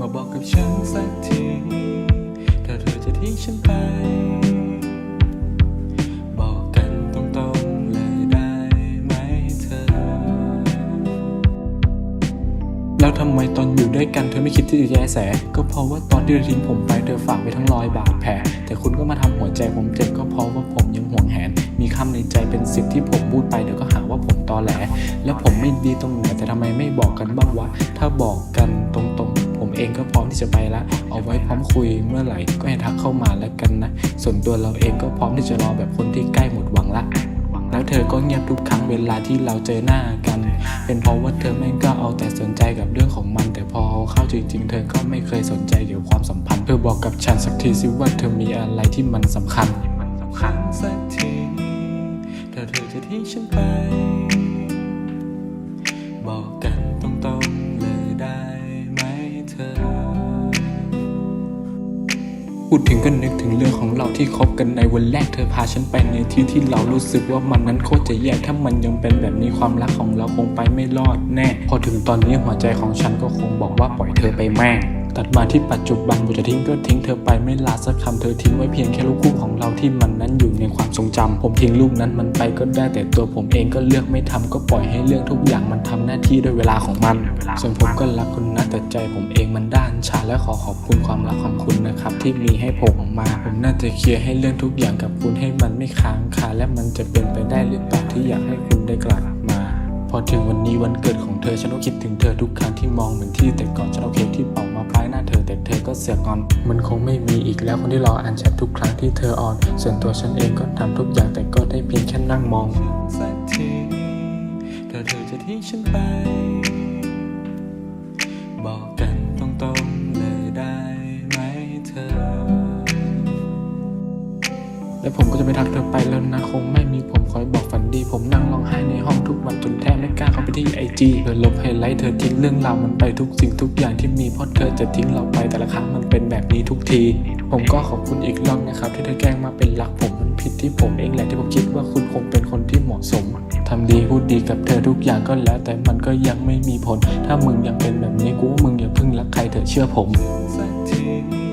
มาบอกกับฉันสักที ถ้าเธอจะทิ้งฉันไป บอกกันตรงๆเลยได้ไหมเธอ แล้วทำไมตอนอยู่ด้วยกันเธอไม่คิดที่จะแยแส ก็เพราะว่าตอนที่เธอทิ้งผมไปเธอฝากไปทั้งรอยบาดแผล แต่คุณก็มาทำหัวใจผมเจ็บก็เพราะว่าผมยังห่วงแหน มีคำในใจเป็นสิทธิ์ที่ผมพูดไปเดี๋ยวก็หาว่าผมตอแหล แล้วผมไม่ดีตรงไหนแต่ทำไมไม่บอกกันบ้างวะ ถ้าบอกกันตรงๆ เองก็พร้อมที่จะไปละ เอาไว้พร้อมคุยเมื่อไหร่ก็ให้ทักเข้ามาแล้วกันนะ ส่วนตัวเราเองก็พร้อมที่จะรอแบบคนที่ใกล้หมดหวังละแล้วเธอก็เงียบทุกครั้งเวลาที่เราเจอหน้ากัน เป็นเพราะว่าเธอแม่งก็เอาแต่สนใจกับเรื่องของมัน แต่พอเข้าจริง ๆ เธอก็ไม่เคยสนใจเกี่ยวความสัมพันธ์ เธอบอกกับฉันสักทีสิว่าเธอมีอะไรที่มันสำคัญมันสำคัญสักทีถ้าเธอจะทิ้งฉันไป บอกกัน ดถึงก็นึกถึงเรื่องของเราที่คบกันในวันแรกเธอพาฉันไปในที่ที่เรารู้สึกว่ามันนั้นโคตรจะแย่ถ้ามันยังเป็นแบบนี้ความรักของเราคงไปไม่รอดแน่ พอถึงตอนนี้หัวใจของฉันก็คงบอกว่าปล่อยเธอไปแม่งตัดมาที่ปัจจุบันบุจะทิ้งก็ทิ้งเธอไปไม่ลาสักคำเธอทิ้งไว้เพียงแค่รูปคู่ของเราที่มันนั้นอยู่ในความทรงจำผมทิ้งรูปนั้นมันไปก็ได้แต่ตัวผมเองก็เลือกไม่ทำก็ปล่อยให้เรื่องทุกอย่างมันทำหน้าที่ด้วยเวลาของมัน ส่วนผมก็รักคุณนะแต่ใจผมเองมันด้านชาและขอขอบคุณความรักของคุณนะ ที่มีให้ผมออกมา ผมน่าจะเคลียร์ให้เรื่องทุกอย่างกับคุณให้มันไม่ค้างคาและมันจะเป็นไปได้หรือเปล่าที่อยากให้คุณได้กลับมา พอถึงวันนี้วันเกิดของเธอฉันก็คิดถึงเธอทุกครั้งที่มองเหมือนที่แต่ก่อนฉันเอาเค้กที่เป่ามาป้ายหน้าเธอแต่เธอก็เสือกงอน มันคงไม่มีอีกแล้วคนที่รออ่านแชททุกครั้งที่เธอออน ส่วนตัวฉันเองก็ทำทุกอย่างแต่ก็ได้เพียงแค่นั่งมองสักทีถ้าเธอจะทิ้งฉันไป แล้วผมก็จะไปทักเธอไปแล้วนะคงไม่มีผมคอยบอกฝันดี ผมนั่งร้องไห้ในห้องทุกวันจนแทบไม่กล้าเข้าไปที่ไอจีเธอลบไฮไลท์เธอทิ้งเรื่องราวมันไปทุกสิ่งทุกอย่างที่มีเพราะเธอจะทิ้งเราไปแต่ละครั้งมันเป็นแบบนี้ทุกที ผมก็ขอบคุณอีกรอบนะครับ ที่เธอแกล้งมาเป็นรักผมมันผิดที่ผมเองแหละที่ผมคิดว่าคุณคงเป็นคนที่เหมาะสมทำดีพูดดีกับเธอทุกอย่างก็แล้ว แต่มันก็ยังไม่มีผล ถ้ามึงยังเป็นแบบนี้กูว่ามึงอย่าเพิ่งรักใครเถอะเชื่อผมสักที